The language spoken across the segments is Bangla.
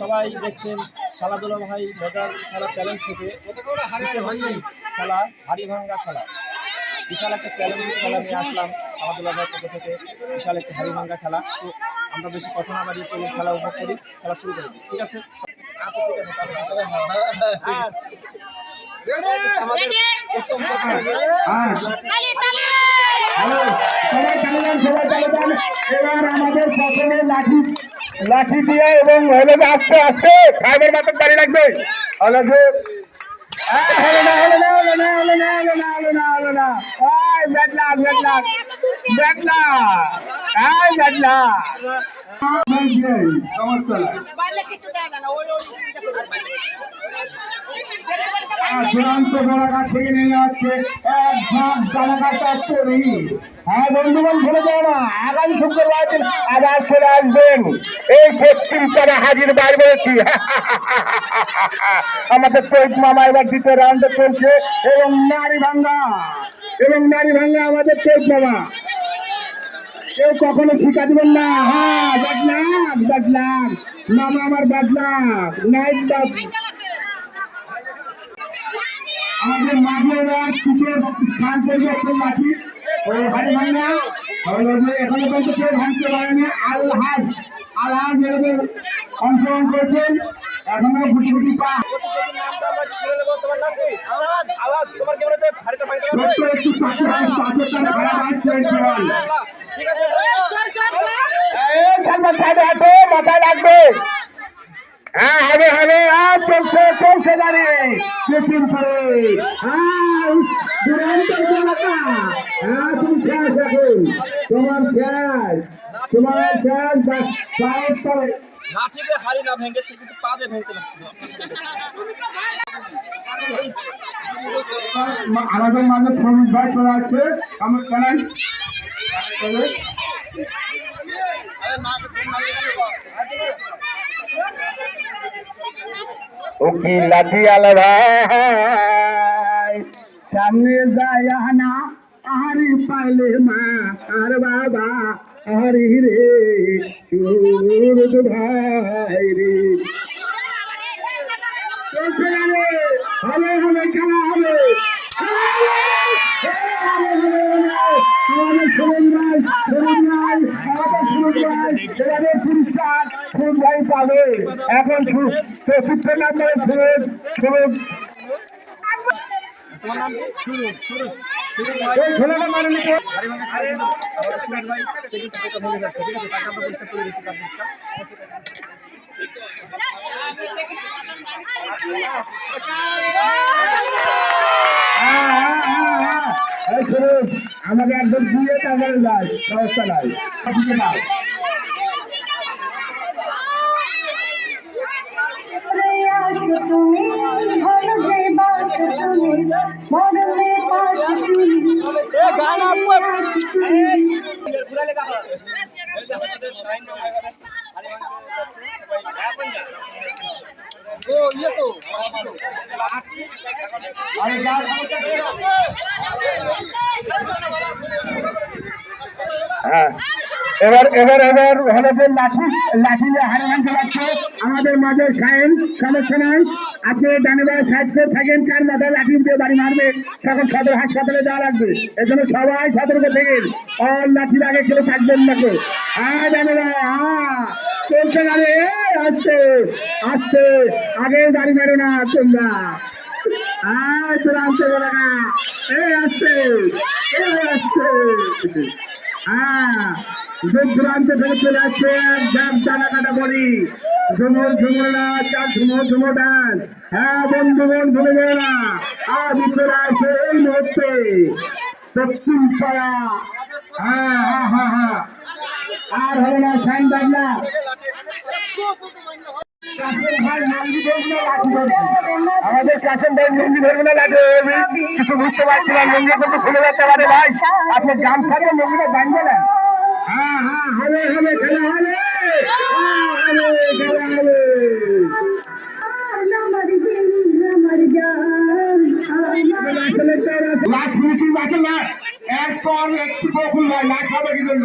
সবাই দেখছেন খেলাধুলা ভাই মজার খেলা চ্যালেঞ্জ থেকে খেলা হাড়ি ভাঙ্গা খেলা। বিশাল একটা চ্যালেঞ্জ খেলা নিয়ে আসলাম খেলাধুলা ভাইয়ের পক্ষ থেকে। বিশাল একটা হাড়ি ভাঙ্গা খেলা। তো আমরা বেশি কথা না বাড়িয়ে চলুন খেলা উপভোগ করি খেলা শুরু করি। ঠিক আছে? আচ্ছা ঠিক আছে। আমাদের সবাই এবার প্রথমে লাঠি লাঠি দিয়ে এবং হলে আসতে, আস্তে। ফাইবার মাত্র দাঁড়িয়ে রাখবে। হলে যে হলো না হলো না না এই হাজির বার আমাদের শহীদ মামা এবার দ্বিতীয় রাউন্ডে চলছে এবং নারী ভাঙ্গা। এবং নারী ভাঙ্গা আমাদের শহীদ মামা। কেউ কখনো শিখা দিবেন না। হ্যাঁ বাদলাম বাদলাম মামা আমার বাদলাম নাইট আমাদের মাঝে এবার কিসের স্থান ওই ভাই ভাইরা হলো যে এখানে পর্যন্ত কেউ ভাঙতে পারেনি। আলহাজ আলহাজ এরকম অংশগ্রহণ করেছেন এখনও গুটি গুটি পা। আওয়াজ তোমার কেমন। ঠিক আছে সর সর মাথায় হ্যাঁ হবে হবে আর চলছে চলছে দাঁড়িয়ে চেকিং করে তোমার শেষ তোমার শেষ করে মাঝে শ্রমিক আমার জানাই ও কি লাঠি আলো ভাই? সামনে যায় না আহারি পাইলে মা আর বাবা আহারি রে ভাই রে। হবে খেলা হবে আমাদের সুরজ ভাই সুরজ ভাই আমাদের সুরজ ভাই এবারে পুরস্কার পাবে এখন চতুর্থ নাম্বার সুরজ সুরজ মানে আমাকে একদম দিয়ে তারপরে যাই সমস্যা নাই দিকে হ্যাঁ। এবার এবার এবার হলো লাঠি লাঠি নিয়ে হারে ভাঙতে যাচ্ছে আমাদের মাঝে সায়েন সমস্যা নাই। আপনি ডানে বাড়ি সাইড করে থাকেন, কার মাথায় লাঠি দিয়ে বাড়ি মারবে? তখন সদর হাসপাতালে যাওয়া লাগবে। এজন্য সবাই সতর্ক থাকেন। অল লাঠির আগে কেউ থাকবেন না তো হ্যাঁ ডানে বাড়ি হ্যাঁ। চলছে গাড়ি আসছে আসছে। আগে গাড়ি মারো না তোমরা। আয়, তোরা আসছে না। এই আসছে এই আসছে। হ্যাঁ দূর দূরান্ত থেকে চলে আসছে। কাটা বলি। ঝুমুর ঝুমুর না ঝুমুর ঝুমুর হ্যাঁ বন্ধুগণ ভুলে যাবে না। আমি চলে আসছে এই মুহূর্তে। হ্যাঁ হ্যাঁ হ্যাঁ হ্যাঁ। আর হবে না সাইন না ধরবে আমাদের কাসেম ভাই নন্দী ধরবে না ধরবে কিছু বুঝতে পারছি না লঙ্গি কত খুলে যেতে পারে ভাই। আপনি গামছাতে লঙ্গিটা বাঁধবে না। হ্যাঁ হ্যাঁ হবে হবে খেলা হবে। খেলা হবে লাস্ট মিনিটিং বাকি না। এরপর একটু বকুল লাখ হবে কি জন্য?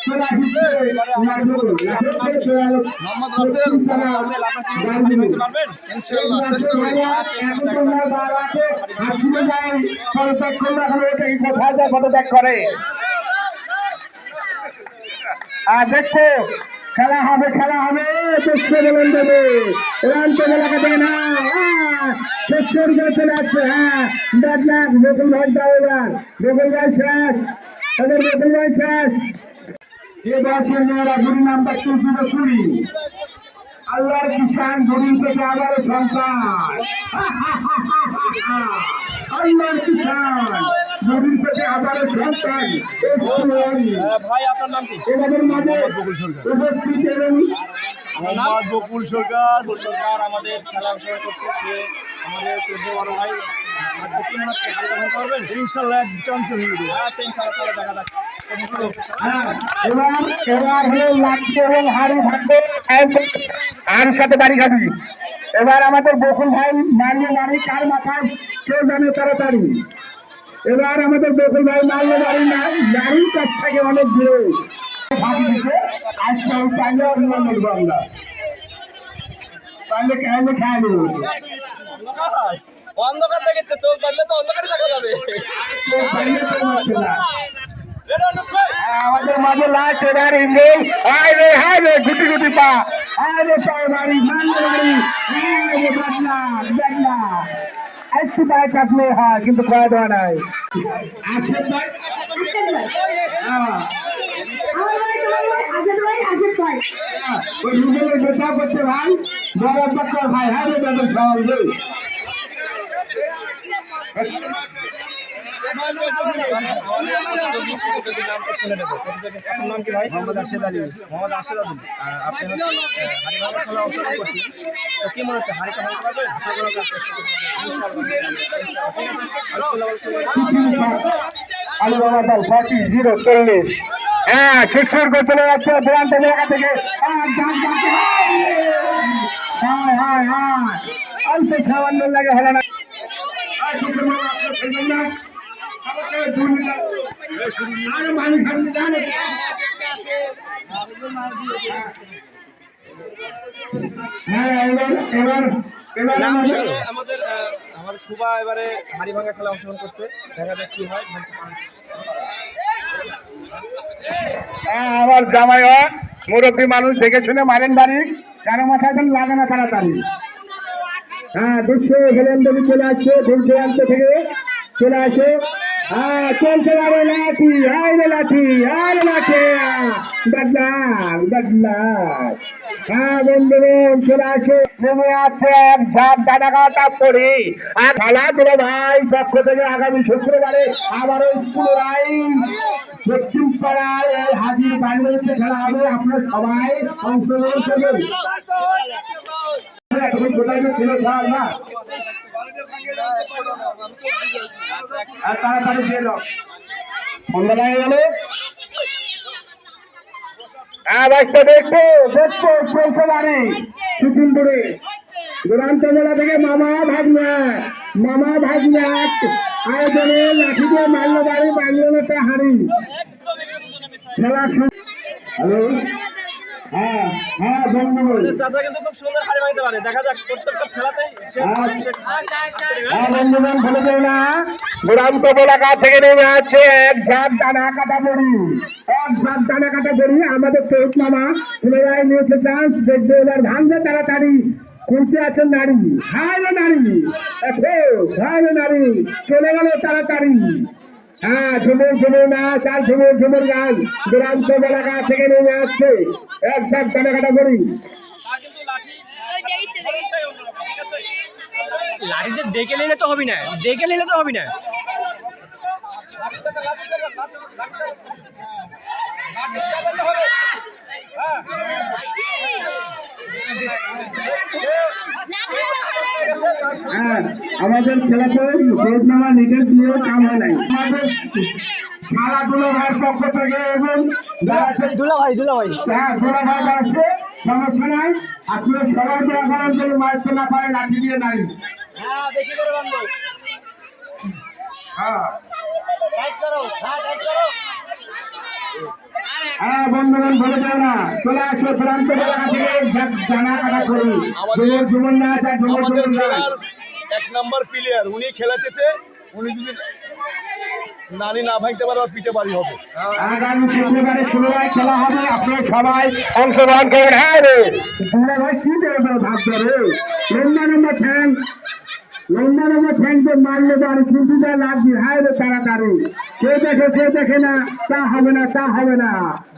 মোহাম্মদ রাসেল। ইনশাআল্লাহ চেষ্টা করি। পদত্যাগ করে। আর দেখো খেলা হবে খেলা হবে চেষ্টা বলেন দেবে রান তো বলা কথা না। চেষ্টার করে চলে আসছে হ্যাঁ। দেখ ভাই দাও এবার। বকুল ভাই শেষ। ভাই শেষ। এ বয়সের মেয়েরা গুরু নাম্বার টু জিরো কুড়ি আল্লাহর কিষান গরিব থেকে আবারও সন্তান। আল্লাহর কিষান গরিব থেকে আবারও সন্তান। ভাই আপনার নাম কি? এবারের মাঝে সরকার। উপস্থিত এবং মোহাম্মদ বকুল সরকার। সরকার আমাদের খেলা অংশগ্রহণ করছে। সে আমাদের চোদ্দ বড় ভাই আর কি হচ্ছে হাড়ি ভাঙতে পারবেন ইনশাআল্লাহ চান্স হয়ে আচ্ছা ইনশাআল্লাহ তাহলে দেখা হ্যাঁ, এবার হলো লাগছে হাড়ি আর সাথে বাড়ি খাবি এবার আমাদের বকুল ভাই মারিয়ে মারি কার মাথায় কেউ জানে তাড়াতাড়ি। এবার আমাদের বকুল ভাই মারলে বাড়ি না গাড়ির কাছ থেকে অনেক দূরে। ফাঁকি দিতে আজকে ওই চাইলে অভিমান করব আমরা। পারলে খাইলে খাই দেবো অন্ধকার দেখেছে চোখ বাঁধলে তো অন্ধকারে দেখা যাবে। না। আমাদের মাঝে লাস্ট এবার ইন্ডিয়ান হাই রে হাই রে গুটি গুটি পা। হাই রে পায়ে বাড়ি মানলে বাড়ি। বাদলা বাদলা একটু পায়ে কাটলে হয় কিন্তু খাওয়া দেওয়া নাই। আসেন ভাই। হ্যাঁ, হ্যাঁ, ওই রুবেলের বেচা করছে ভাই বড় রে। নাম কি ভাই মোহাম্মদ আরশেদ আলী মোহাম্মদ আরশেদ আলী। আর আপনি হচ্ছে ভাঙা খেলা অংশগ্রহণ করছেন। তো কি মনে হচ্ছে আশা করা। আলু বাবা দল ফর্টি জিরো চল্লিশ হ্যাঁ জায়গা থেকে। হায় হায় হায় অল্প লাগে হলো না আর হ্যাঁ এবার এবার এবার আমাদের আমার খুবা এবারে হাড়ি ভাঙা খেলা অংশগ্রহণ করছে। দেখা যাক কি হয়। হ্যাঁ, আমার জামাই হয়। মুরব্বী মানুষ দেখে শুনে মারেন বাড়ি। কারও মাথায় লাগে না তাড়াতাড়ি। হ্যাঁ দুশো হেলেন্ডলি চলে আসছে আনতে থেকে চলে আসে। হ্যাঁ চলছে আরে লাঠি আরে লাঠি আরে লাঠি। বদলাম বদলাম হ্যাঁ বন্ধুগণ চলে আসে। নেমে আছে এক ঝাঁক দাদা কাটা পড়ি আর খেলাধুলো ভাই পক্ষ থেকে আগামী শুক্রবারে আবারও পুনরায় দক্ষিণ পাড়ায় এই হাজির বাইরে খেলা হবে। আপনার সবাই অংশগ্রহণ করবেন। কোথায় ছিল না আর তাড়াতাড়ি দিয়ে দাও। সন্ধ্যা লাগে গেল। বাচ্চা দেখছ দেখছ, চলছে বাড়ি। সুচিনপুরে। দুরান্ত জেলা থেকে মামা ভাগনা মামা ভাগনা আয়োজনে লাঠি দিয়ে মারলো বাড়ি, মারলো তা খেলা হ্যালো হ্যাঁ হ্যাঁ বন্ধুগণ চাচা কিন্তু খুব সুন্দর হাড়ি ভাঙতে পারে। দেখা যাক প্রত্যেকটা খেলাতেই হ্যাঁ বন্ধুগণ ভুলে যাও না। দুরান্ত এলাকা থেকে নেমে আছে এক ঝাঁক দানা কাটা বড়ি। এক ঝাঁক দানা কাটা বড়ি আমাদের তৈত মামা পুনরায় নিয়েছে চান্স দেখবে এবার ভাঙবে তাড়াতাড়ি। কোনতে আছে নারী হায় রে নারী হায় নারী চলে গেল তাড়াতাড়ি। হ্যাঁ ঝুমুর ঝুমুর নাচ আর ঝুমুর ঝুমুর গান। দুরান্ত এলাকা থেকে নেমে আসছে। এক ঝাঁক দানা কাটা বড়ি কিন্তু লাঠি অনেকটাই অন্যরকম, ঠিক আছে? লাঠিতে দেখে নিলে তো হবে না। দেখে নিলে তো হবে না। হ্যাঁ আমাদের ছেলেকে ভোট রোজনামা নিজের দিয়ে কাম হয় নাই। খেলাধুলো ভাইয়ের পক্ষ থেকে এবং দুলা ভাই দুলা ভাই। হ্যাঁ দুলা ভাই আছে সমস্যা নাই। আপনারা সবাই দোয়া করেন যদি মারতে না পারে লাঠি দিয়ে হ্যাঁ বেশি করে বাঁধবো। হ্যাঁ। টাইট করো হ্যাঁ টাইট করো। হ্যাঁ বন্ধুগণ বলে যাও না। চলে আসো প্রান্ত এলাকা থেকে জা- জানা কাটা করি। আমাদের- জীবন না আছে জীবন জীবন এক নম্বর প্লেয়ার উনি খেলাতেছে উনি যদি নানি না ভাঙতে পারে ওর পিঠে বাড়ি হবে। আগামী শুক্রবারে ষোলোয় খেলা হবে আপনারা সবাই অংশগ্রহণ করবেন। হ্যাঁ রে। দুলা ভাই কি দেবে ভাবছ রে লম্বা ফ্যান লম্বা লম্বা ফ্যানকে মারলে তো আর চিন্তিটা লাগবে। হায় রে তাড়াতাড়ি। কেউ দেখে কেউ দেখে না? তা হবে না, তা হবে না।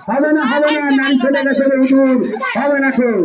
হবে না হবে না। নারী ছেলে গেছে উঠুন হবে না কেউ